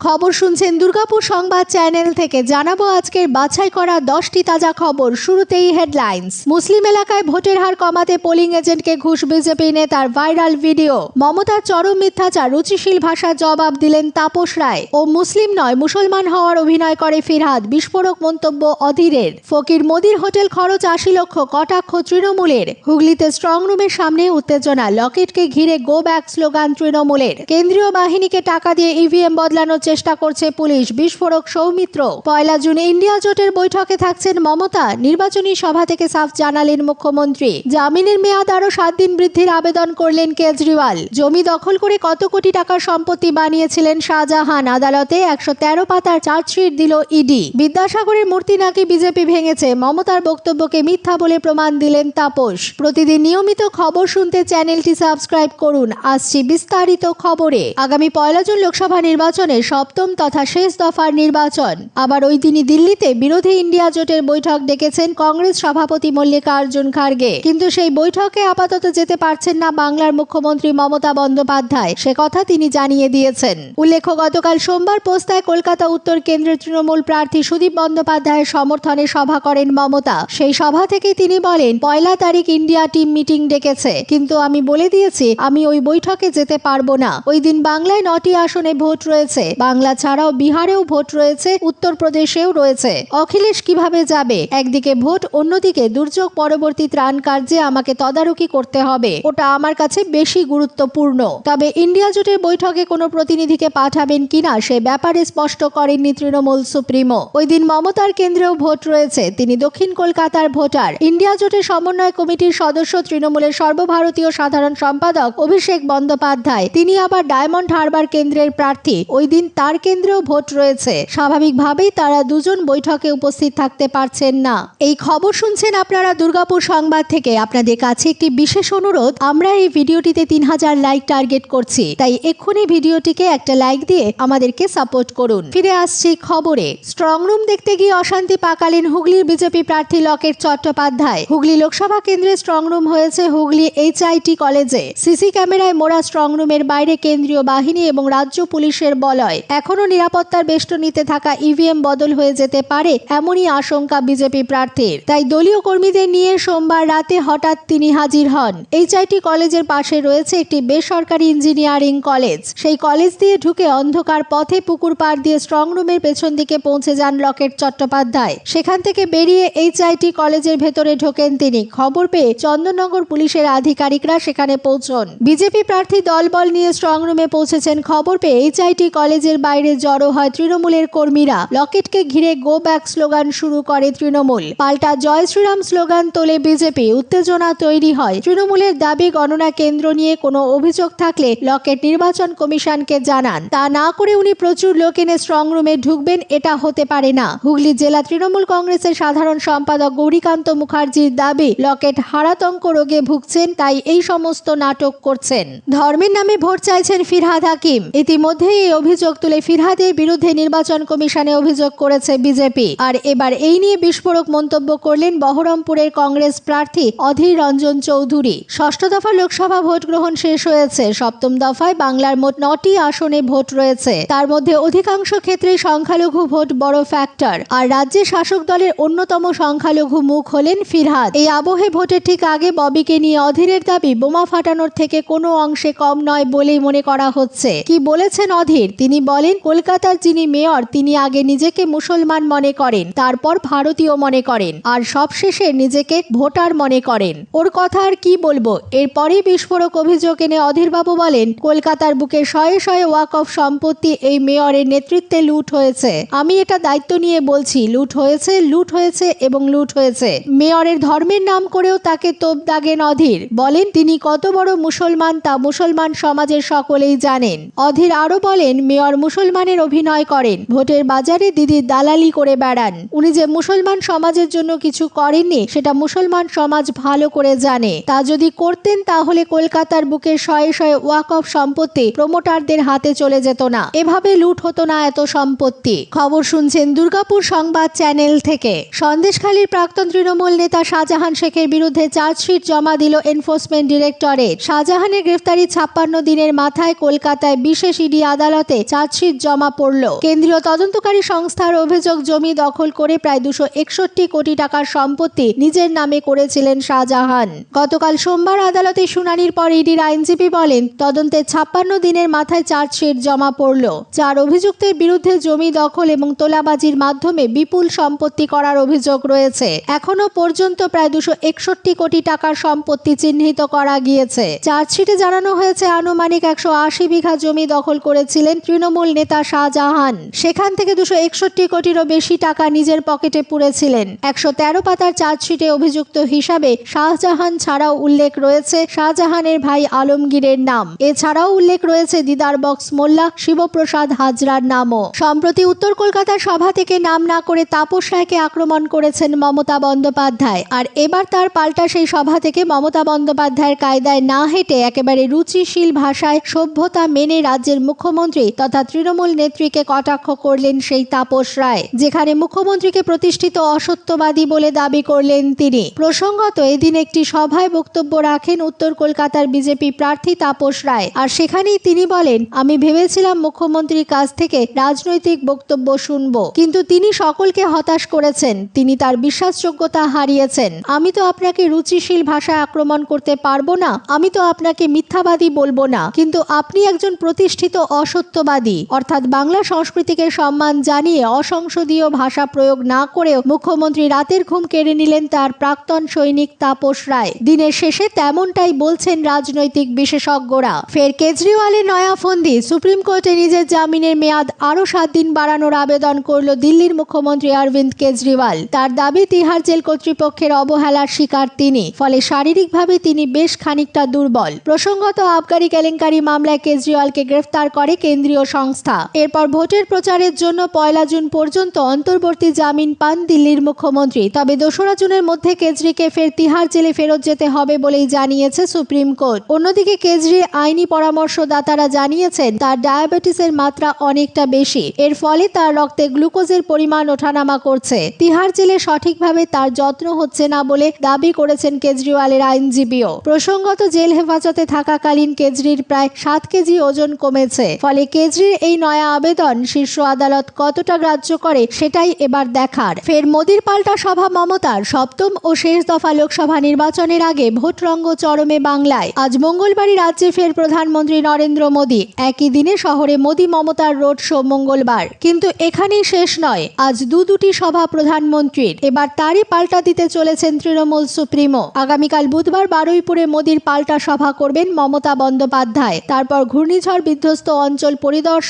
খবর শুনছেন দুর্গাপুর সংবাদ চ্যানেল থেকে। জানাব আজকের বাছাই করা দশটি তাজা খবর। শুরুতেই হেডলাইন্স। মুসলিম এলাকায় ভোটের হার কমাতে পোলিং এজেন্টকে ঘুষ বিজেপি নেতার ভাইরাল ভিডিও। মমতার চরম মিথ্যাচার, রুচিশীল ভাষার জবাব দিলেন তাপস রায়। ও মুসলিম নয়, মুসলমান হওয়ার অভিনয় করে ফিরহাদ। বিস্ফোরক মন্তব্য অধীরের। ফকির মোদির হোটেল খরচ আশি লক্ষ, কটাক্ষ তৃণমূলের। হুগলিতে স্ট্রং রুমের সামনে উত্তেজনা। লকেটকে ঘিরে গো ব্যাক স্লোগান তৃণমূলের। কেন্দ্রীয় বাহিনীকে টাকা দিয়ে ইভিএম বদলানোর চেষ্টা করছে পুলিশ। বিস্ফোরক সৌমিত্র। পয়লা জুনে ইন্ডিয়া জোটের বৈঠকে থাকছেন মমতা। নির্বাচনী সভা থেকে সাফ জানালেন মুখ্যমন্ত্রী। জামিনের মেয়াদ আরও সাত দিন বৃদ্ধির আবেদন করলেন কেজরিওয়াল। জমি দখল করে কত কোটি টাকার সম্পত্তি বানিয়েছিলেন শাহজাহান। আদালতে একশো তেরো পাতার চার্জশিট দিল ইডি। বিদ্যাসাগরের মূর্তি নাকি বিজেপি ভেঙেছে? মমতার বক্তব্যকে মিথ্যা বলে প্রমাণ দিলেন তাপস। প্রতিদিন নিয়মিত খবর শুনতে চ্যানেলটি সাবস্ক্রাইব করুন। আসছি বিস্তারিত খবরে। আগামী পয়লা জুন লোকসভা নির্বাচনে সপ্তম তথা শেষ দফার নির্বাচন। আবার ওই দিনই দিল্লিতে বিরোধী ইন্ডিয়া জোটের বৈঠক ডেকেছেন কংগ্রেস সভাপতি মল্লিকার্জুন খার্গে। কিন্তু সেই বৈঠকে আপাতত যেতে পারছেন না বাংলার মুখ্যমন্ত্রী মমতা বন্দ্যোপাধ্যায়। সে কথা তিনি জানিয়ে দিয়েছেন। উল্লেখ্য, গতকাল সোমবার পোস্তায় কলকাতা উত্তর কেন্দ্রের তৃণমূল প্রার্থী সুদীপ বন্দ্যোপাধ্যায়ের সমর্থনে সভা করেন মমতা। সেই সভা থেকে তিনি বলেন, পয়লা তারিখ ইন্ডিয়া টিম মিটিং ডেকেছে। কিন্তু আমি বলে দিয়েছি, আমি ওই বৈঠকে যেতে পারব না। ওই দিন বাংলায় নটি আসনে ভোট রয়েছে। বাংলা ছাড়াও বিহারেও ভোট রয়েছে, উত্তরপ্রদেশেও রয়েছে। অখিলেশ কীভাবে যাবে? একদিকে ভোট, অন্যদিকে দুর্যোগ, পরবর্তী ত্রাণ কার্যে আমাকে তদারকি করতে হবে। ওটা আমার কাছে বেশি গুরুত্বপূর্ণ। তবে ইন্ডিয়া জোটের বৈঠকে কোনো প্রতিনিধিকে পাঠাবেন কিনা, সে ব্যাপারে স্পষ্ট করেননি তৃণমূল সুপ্রিমো। ওই দিন মমতার কেন্দ্রেও ভোট রয়েছে, তিনি দক্ষিণ কলকাতার ভোটার। ইন্ডিয়া জোটের সমন্বয় কমিটির সদস্য তৃণমূলের সর্বভারতীয় সাধারণ সম্পাদক অভিষেক বন্দ্যোপাধ্যায়। তিনি আবার ডায়মন্ড হারবার কেন্দ্রের প্রার্থী। ওই দিন তার কেন্দ্রেও ভোট রয়েছে। স্বাভাবিকভাবেই তারা দুজন বৈঠকে উপস্থিত থাকতে পারছেন না। এই খবর শুনছেন আপনারা দুর্গাপুর সংবাদ থেকে। আপনাদের কাছে একটি বিশেষ অনুরোধ, আমরা এই ভিডিওটিতে তিন হাজার লাইক টার্গেট করছি। তাই এক্ষুনি ভিডিওটিকে একটা লাইক দিয়ে আমাদেরকে সাপোর্ট করুন। ফিরে আসছি খবরে। স্ট্রং রুম দেখতে গিয়ে অশান্তি পাকালেন হুগলির বিজেপি প্রার্থী লকেট চট্টোপাধ্যায়। হুগলি লোকসভা কেন্দ্রে স্ট্রং রুম হয়েছে হুগলি এইচআইটি কলেজে। সিসি ক্যামেরায় মোড়া স্ট্রং রুমের বাইরে কেন্দ্রীয় বাহিনী এবং রাজ্য পুলিশের বলয়। এখনও নিরাপত্তার বেষ্টনীতে থাকা ইভিএম বদল হয়ে যেতে পারে এমনই আশঙ্কা বিজেপি প্রার্থীর। তাই দলীয় কর্মীদের নিয়ে সোমবার রাতে হঠাৎ তিনি হাজির হন। এইচআইটি কলেজের পাশে রয়েছে একটি বেসরকারি ইঞ্জিনিয়ারিং কলেজ। সেই কলেজ দিয়ে ঢুকে অন্ধকার পথে পুকুর পাড় দিয়ে স্ট্রং রুমের পেছন দিকে পৌঁছে যান লকেট চট্টোপাধ্যায়। সেখান থেকে বেরিয়ে এইচআইটি কলেজের ভেতরে ঢোকেন তিনি। খবর পেয়ে চন্দননগর পুলিশের আধিকারিকরা সেখানে পৌঁছন। বিজেপি প্রার্থী দলবল নিয়ে স্ট্রং রুমে পৌঁছেছেন। খবর পেয়ে এইচআইটি কলেজের বাইরে জড়ো হয় তৃণমূলের কর্মীরা। লকেটকে ঘিরে গো ব্যাক স্লোগান শুরু করে তৃণমূল। পাল্টা জয় শ্রীরাম স্লোগান তোলে বিজেপি উত্তেজনা তৈরি হয়। তৃণমূলের দাবি, গণনা কেন্দ্র নিয়ে কোনো অভিযোগ থাকলে লকেট নির্বাচন কমিশনকে জানান। তা না করে উনি প্রচুর লোক এনে স্ট্রং রুমে ঢুকবেন, এটা হতে পারে না। হুগলি জেলা তৃণমূল কংগ্রেসের সাধারণ সম্পাদক গৌরীকান্ত মুখার্জির দাবি, লকেট হারাতঙ্ক রোগে ভুগছেন, তাই এই সমস্ত নাটক করছেন। ধর্মের নামে ভোট চাইছেন ফিরহাদ হাকিম। ইতিমধ্যেই এই অভিযোগ তুলে ফিরহাদের বিরুদ্ধে নির্বাচন কমিশনে অভিযোগ করেছে বিজেপি। আর এবার এই নিয়ে বিস্ফোরক মন্তব্য করলেন বহরমপুরের কংগ্রেস প্রার্থী অধীর রঞ্জন চৌধুরী। ষষ্ঠ দফা লোকসভা ভোট গ্রহণ শেষ হয়েছে। সপ্তম দফায় বাংলার মোট নটি আসনে ভোট রয়েছে। তার মধ্যে অধিকাংশ ক্ষেত্রে সংখ্যালঘু ভোট বড় ফ্যাক্টর। আর রাজ্যে শাসক দলের অন্যতম সংখ্যালঘু মুখ হলেন ফিরহাদ। এই আবহে ভোটের ঠিক আগে ববিকে নিয়ে অধীরের দাবি, বোমা ফাটানোর থেকে কোনো অংশে কম নয় বলেই মনে করা হচ্ছে। কি বলেছেন অধীর? তিনি বলেন কলকাতার যিনি মেয়র, তিনি আগে নিজেকে মুসলমান মনে করেন, তারপর ভারতীয় মনে করেন, আর সবশেষে নিজেকে ভোটার মনে করেন। ওর কথা আর কি বলব? এরপরই বিস্ফোরক অভিযোগ এনে অধীরবাবু বলেন, কলকাতার বুকে শয়ে শয়ে ওয়াক অফ সম্পত্তি এই মেয়রের নেতৃত্বে লুট হয়েছে। আমি এটা দায়িত্ব নিয়ে বলছি, লুট হয়েছে লুট হয়েছে এবং লুট হয়েছে। মেয়রের ধর্মের নাম করেও তাকে তোপ দাগেন অধীর। বলেন, তিনি কত বড় মুসলমান তা মুসলমান সমাজের সকলেই জানেন। অধীর আরও বলেন, মেয়র মুসলমানের অভিনয় করেন। ভোটের বাজারে দিদির দালালি করে বেড়ান। উনি যে মুসলমান সমাজের জন্য কিছু করেননি, সেটা মুসলমান সমাজ ভালো করে জানে। তা যদি করতেন, তাহলে কলকাতার বুকে শয়ে শয়ে ওয়াক অফ সম্পত্তি প্রমোটারদের হাতে চলে যেত না। এভাবে লুট হতো না এত সম্পত্তি। খবর শুনছেন দুর্গাপুর সংবাদ চ্যানেল থেকে। সন্দেশখালীর প্রাক্তন তৃণমূল নেতা শাহজাহান শেখের বিরুদ্ধে চার্জশিট জমা দিল এনফোর্সমেন্ট ডিরেক্টরেট। শাহজাহানের গ্রেফতারি ছাপ্পান্ন দিনের মাথায় কলকাতায় বিশেষ ইডি আদালতে চার্জ চার্জশিট জমা পড়ল। কেন্দ্রীয় তদন্তকারী সংস্থার অভিযোগ, জমি দখল করে প্রায় দুশো একষট্টি কোটি টাকার সম্পত্তি নিজের নামে করেছিলেন শাহজাহান। গতকাল সোমবার আদালতে শুনানির পর ইডির আইনজীবী বলেন তদন্তের ছাপ্পান্ন দিনের মাথায় চার্জশিট জমা পড়ল। চার অভিযুক্তের বিরুদ্ধে জমি দখল এবং তোলাবাজির মাধ্যমে বিপুল সম্পত্তি করার অভিযোগ রয়েছে। এখনও পর্যন্ত প্রায় দুশো একষট্টি কোটি টাকার সম্পত্তি চিহ্নিত করা গিয়েছে। চার্জশিটে জানানো হয়েছে, আনুমানিক একশো আশি বিঘা জমি দখল করেছিলেন তৃণমূল নেতা শাহজাহান, সেখান থেকে দুশো একষট্টি কোটিরও বেশি টাকা নিজের পকেটে পুরেছিলেন একশো তেরো পাতার চার্জশিটে অভিযুক্ত হিসাবে শাহজাহান ছাড়াও উল্লেখ রয়েছে শাহজাহানের ভাই আলমগীরের নাম। এছাড়াও উল্লেখ রয়েছে দিদার বক্স মোল্লা, শিবপ্রসাদ হাজরার নামও। সম্প্রতি উত্তর কলকাতার সভা থেকে নাম না করে তাপস রায়কে আক্রমণ করেছেন মমতা বন্দ্যোপাধ্যায়। আর এবার তার পাল্টা সেই সভা থেকে মমতা বন্দ্যোপাধ্যায়ের কায়দায় না হেঁটে একেবারে রুচিশীল ভাষায় সভ্যতা মেনে রাজ্যের মুখ্যমন্ত্রী তথা তৃণমূল নেত্রীকে কটাক্ষ করলেন সেই তাপস রায়, যেখানে মুখ্যমন্ত্রীকে প্রতিষ্ঠিত অসত্যবাদী বলে দাবি করলেন তিনি। প্রসঙ্গত, এদিন একটি সভায় বক্তব্য রাখেন উত্তর কলকাতার বিজেপি প্রার্থী তাপস রায়, আর সেখানেই তিনি বলেন, আমি ভেবেছিলাম মুখ্যমন্ত্রীর কাছ থেকে রাজনৈতিক বক্তব্য শুনব, কিন্তু তিনি সকলকে হতাশ করেছেন, তিনি তার বিশ্বাসযোগ্যতা হারিয়েছেন। আমি তো আপনাকে রুচিশীল ভাষায় আক্রমণ করতে পারব না, আমি তো আপনাকে মিথ্যাবাদী বলব না, কিন্তু আপনি একজন প্রতিষ্ঠিত অসত্যবাদী। অর্থাৎ বাংলা সংস্কৃতিকে সম্মান জানিয়ে অসংসদীয় ভাষা প্রয়োগ না করেও মুখ্যমন্ত্রী রাতের ঘুম কেড়ে নিলেন তার প্রাক্তন সৈনিক তাপস রায়। দিনের শেষে তেমনটাই বলছেন রাজনৈতিক বিশেষজ্ঞরা। ফের কেজরিওয়ালের নয়া ফন্দি সুপ্রিম কোর্টে নিজের জামিনের মেয়াদ আরও সাত দিন বাড়ানোর আবেদন করল দিল্লির মুখ্যমন্ত্রী অরবিন্দ কেজরিওয়াল। তার দাবি, তিহার জেল কর্তৃপক্ষের অবহেলার শিকার তিনি, ফলে শারীরিকভাবে তিনি বেশ খানিকটা দুর্বল। প্রসঙ্গত আবগারি কেলেঙ্কারি মামলায় কেজরিওয়ালকে গ্রেফতার করে কেন্দ্রীয় সংস্থা এরপর ভোটের প্রচারের জন্য পয়লা জুন পর্যন্ত অন্তর্বর্তী জামিন পান দিল্লির মুখ্যমন্ত্রী। তবে দোসরা জুনের মধ্যে কেজরিকে ফের তিহার জেলে ফেরত যেতে হবে বলেই জানিয়েছে সুপ্রিম কোর্ট। অন্যদিকে কেজরির আইনি পরামর্শদাতারা জানিয়েছেন, তার ডায়াবেটিসের মাত্রা অনেকটা বেশি। এর ফলে তার রক্তে গ্লুকোজের পরিমাণ ওঠানামা করছে। তিহার জেলে সঠিকভাবে তার যত্ন হচ্ছে না বলে দাবি করেছেন কেজরিওয়ালের আইনজীবীও। প্রসঙ্গত জেল হেফাজতে থাকাকালীন কেজরির প্রায় সাত কেজি ওজন কমেছে। ফলে কেজরির এই নয়া আবেদন শীর্ষ আদালত কতটা গ্রাহ্য করে সেটাই এবার দেখার। ফের মোদির পাল্টা সভা মমতার সপ্তম ও শেষ দফা লোকসভা নির্বাচনের আগে ভোট রঙ্গ চরমে বাংলায়। আজ মঙ্গলবারই রাজ্যে ফের প্রধানমন্ত্রী নরেন্দ্র মোদী। একই দিনে শহরে মোদী মমতার রোড শো মঙ্গলবার। কিন্তু এখানেই শেষ নয়, আজ দু দুটি সভা প্রধানমন্ত্রীর। এবার তারই পাল্টা দিতে চলেছেন তৃণমূল সুপ্রিমো। আগামীকাল বুধবার বারুইপুরে মোদীর পাল্টা সভা করবেন মমতা বন্দ্যোপাধ্যায়। তারপর ঘূর্ণিঝড় বিধ্বস্ত অঞ্চল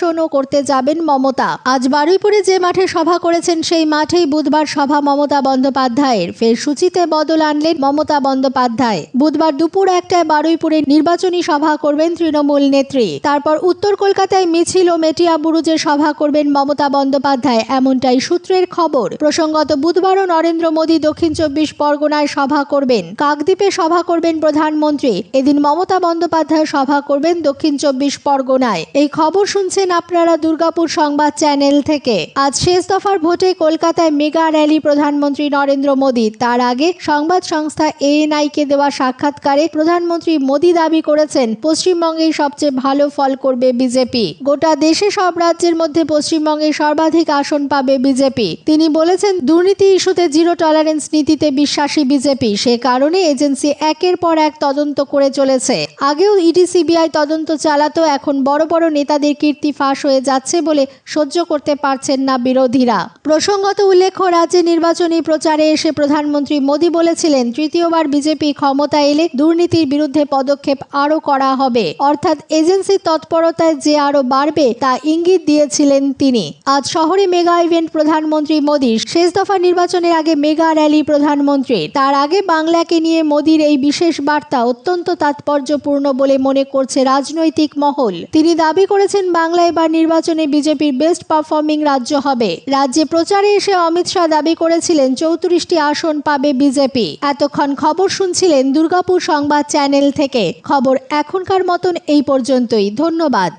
পরিদর্শনও করতে যাবেন মমতা। আজ বারুইপুরে যে মাঠে সভা করেছেন, সেই মাঠেই বুধবার সভা মমতা বন্দ্যোপাধ্যায়ের। ফের সূচিতে বদল আনলেন মমতা বন্দ্যোপাধ্যায়। বুধবার দুপুর একটায় বারুইপুরে নির্বাচনী সভা করবেন তৃণমূল নেত্রী। তারপর উত্তর কলকাতায় মিছিল ও মেটিয়া বুরুজে সভা করবেন মমতা বন্দ্যোপাধ্যায়, এমনটাই সূত্রের খবর। প্রসঙ্গত বুধবারও নরেন্দ্র মোদী দক্ষিণ চব্বিশ পরগনায় সভা করবেন। কাকদ্বীপে সভা করবেন প্রধানমন্ত্রী। এদিন মমতা বন্দ্যোপাধ্যায় সভা করবেন দক্ষিণ চব্বিশ পরগনায়। এই খবর শুনছেন আপনারা দুর্গাপুর সংবাদ চ্যানেল থেকে। আজ শেষ দফার ভোটে কলকাতায় মেগা র্যালি প্রধানমন্ত্রী নরেন্দ্র মোদী। তার আগে সংবাদ সংস্থা এএনআই কে দেওয়া সাক্ষাৎকারে প্রধানমন্ত্রী মোদী দাবি করেছেন, পশ্চিমবঙ্গেই সবচেয়ে ভালো ফল করবে বিজেপি। গোটা দেশে সব রাজ্যের মধ্যে পশ্চিমবঙ্গে সর্বাধিক আসন পাবে বিজেপি। তিনি বলেছেন, দুর্নীতি ইস্যুতে জিরো টলারেন্স নীতিতে বিশ্বাসী বিজেপি। সে কারণে এজেন্সি একের পর এক তদন্ত করে চলেছে। আগেও ইডি, সিবিআই তদন্ত চালাতো, এখন বড় বড় নেতাদের কীর্তি ফাঁস হয়ে যাচ্ছে বলে সহ্য করতে পারছেন না বিরোধীরা। প্রসঙ্গত উল্লেখ্য, রাজ্যে নির্বাচনী প্রচারে এসে প্রধানমন্ত্রী মোদী বলেছিলেন, তৃতীয়বার বিজেপি ক্ষমতা এলে দুর্নীতির বিরুদ্ধে পদক্ষেপ আরও করা হবে। অর্থাৎ এজেন্সির তৎপরতায় যে আরও বাড়বে, তা ইঙ্গিত দিয়েছিলেন তিনি। আজ শহরে মেগা ইভেন্ট প্রধানমন্ত্রী মোদীর। শেষ দফা নির্বাচনের আগে মেগা র্যালি প্রধানমন্ত্রী তার আগে বাংলাকে নিয়ে মোদীর এই বিশেষ বার্তা অত্যন্ত তাৎপর্যপূর্ণ বলে মনে করছে রাজনৈতিক মহল। তিনি দাবি করেছেন বাংলা এবার নির্বাচনে বিজেপির বেস্ট পারফর্মিং রাজ্য হবে। রাজ্যে প্রচারে এসে অমিত শাহ দাবি করেছিলেন, চৌত্রিশটি আসন পাবে বিজেপি। এতক্ষণ খবর শুনছিলেন দুর্গাপুর সংবাদ চ্যানেল থেকে। খবর এখনকার মতন এই পর্যন্তই। ধন্যবাদ।